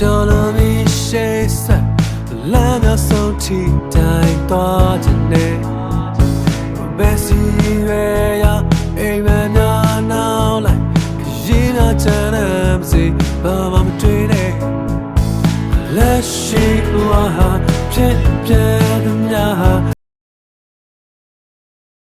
ကျော်လို့မီရှေးဆက်လမ်းများဆုံးထိတိုင်သွားခြင်းနဲ့ဘယ်စီရဲရအိမ်မများနောက်လိုက်ခရီးနာချမ်းသာမစီဘာမှမတွေ့နဲ့လက်ရှိဘဝဟာဖြစ်ပြ